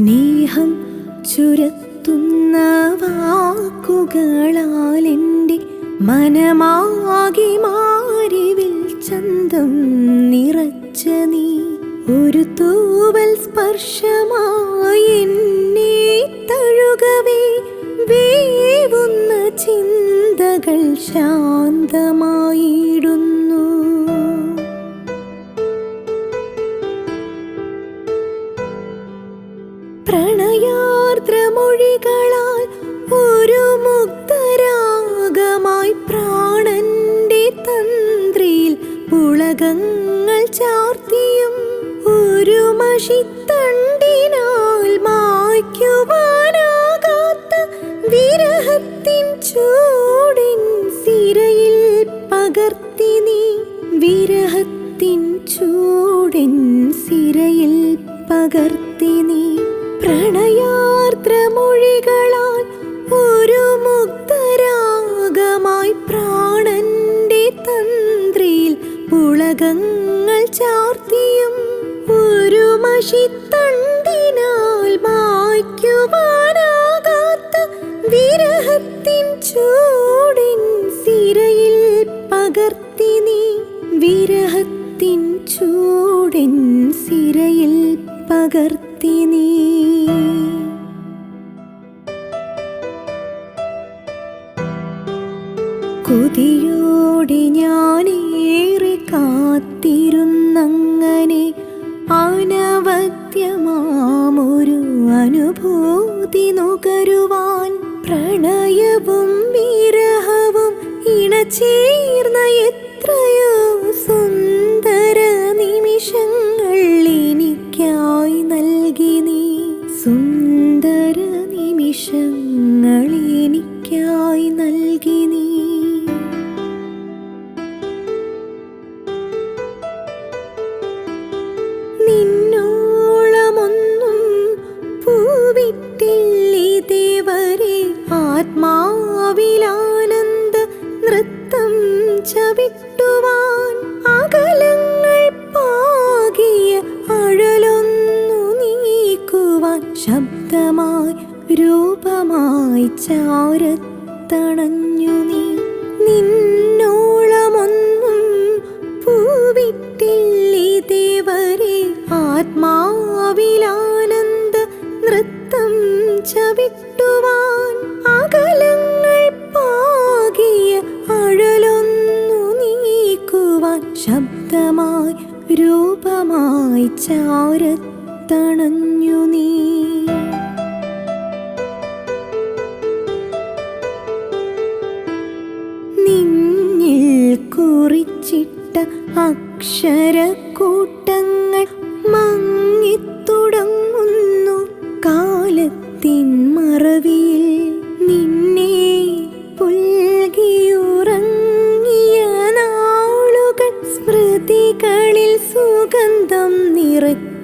സ്നേഹം ചുരത്തുന്ന വാക്കുകളാൽ എന്റെ മനമാകി മാറിവിൽ ചന്തം നിറച്ച നീ. ഒരു തൂവൽ സ്പർശമായി എന്നെ തഴുകവേ. വേവുന്ന ചിന്തകൾ ശാന്തമായിടുന്നു പ്രണയാർദ്രമൊഴികളാൽ ഒരു മുക്തരാഗമായി പ്രാണന്റെ തന്ത്രിയിൽ പുളകങ്ങൾ ചാർത്തിയും ഒരു മഷിത്തണ്ടിനാൽ ചൂടിൻ സിരയിൽ പകർത്തി പകർത്തി നീ പ്രണയാർദ്രമൊഴികളാൽ ഒരു മുക്തരാഗമായി പ്രാണന്റെ തന്ത്രിയിൽ പുളകങ്ങൾ ചാർത്തിയും ഒരു മഷിത്തണ്ടിനാൽ മായ്ക്കുവാനാകാത്ത വിരഹത്തിൻ ചൂടിൻ സിരയിൽ പകർത്തി നീ വിരഹത്തിൻ ചൂടിൻ സിരയിൽ പകർത്തി പ്രണയവും വിരഹവും ഇണചേർന്ന എത്രയോ ചവിട്ടുവാൻ അകലങ്ങൾ പാകിയ അഴലൊന്നു നീക്കുവാൻ ശബ്ദമായി രൂപമായി ചാരത്തണഞ്ഞു നീ. നിന്നോളമൊന്നും പൂവിട്ടില്ലിതേവരെ ആത്മാവിലാനന്ദ നൃത്തം ചവിട്ടുവാൻ ശബ്ദമായി രൂപമായി ചാരത്തണഞ്ഞു നീ. നിന്നിൽ കുറിച്ചിട്ട അക്ഷരക്കൂട്ടങ്ങൾ സുഗന്ധം നിറയ്ക്കുന്നുണ്ടിപ്പോഴും